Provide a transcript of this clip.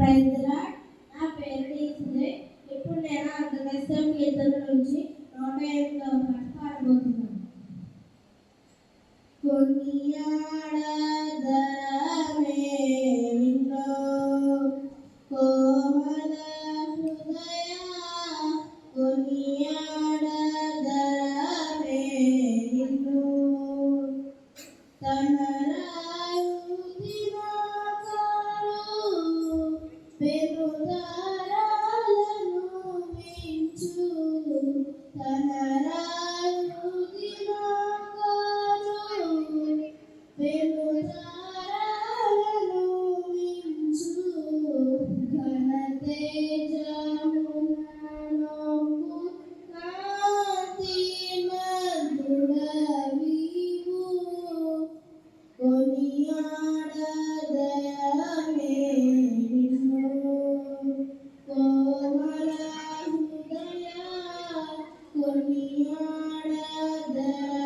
ప్రైజ్రా నా పేరు డీసులే ఇప్పుడు నేను అంతరిష్టం కీర్తన నుంచి నూట ఎనిమిదవ పాట పాడబోతున్నాను కొనియాడదరమే విన్నో కోమల హృదయ కొనియాడదరమే విన్నో తనరాయు Lord, the